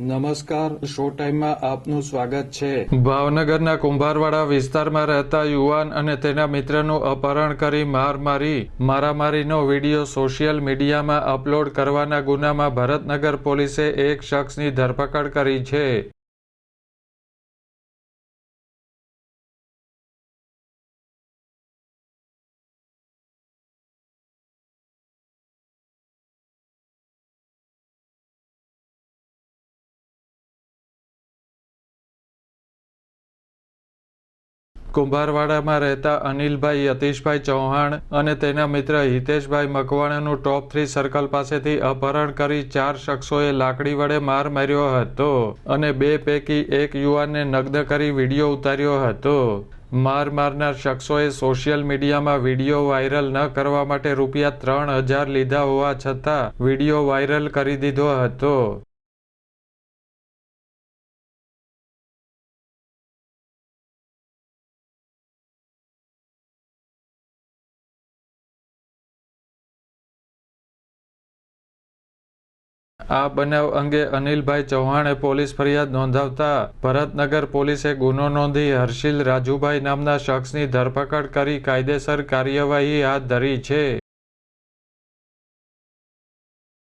નમસ્કાર, શો ટાઈમમાં આપનું સ્વાગત છે. ભાવનગરના કુંભારવાડા વિસ્તારમાં રહેતા યુવાન અને તેના મિત્રનું અપહરણ કરી માર મારી, મારામારીનો વીડિયો સોશિયલ મીડિયામાં અપલોડ કરવાના ગુનામાં ભરતનગર પોલીસે એક શખ્સની ધરપકડ કરી છે. કુંભારવાડામાં રહેતા અનિલભાઈ યતીશભાઈ ચૌહાણ અને તેના મિત્ર હિતેશભાઈ મકવાણાનું ટોપ થ્રી સર્કલ પાસેથી અપહરણ કરી ચાર શખ્સોએ લાકડી વડે માર માર્યો હતો અને બે પૈકી એક યુવાનને નગ્ન કરી વીડિયો ઉતાર્યો હતો. માર મારનાર શખ્સોએ સોશિયલ મીડિયામાં વીડિયો વાયરલ ન કરવા માટે રૂપિયા ત્રણ હજાર લીધા હોવા છતાં વીડિયો વાયરલ કરી દીધો હતો. આ બનાવ અંગે અનિલભાઈ ચૌહાણે પોલીસ ફરિયાદ નોંધાવતા ભરતનગર પોલીસે ગુનો નોંધી હર્ષિલ રાજુભાઈ નામના શખ્સની ધરપકડ કરી કાયદેસર કાર્યવાહી હાથ ધરી છે.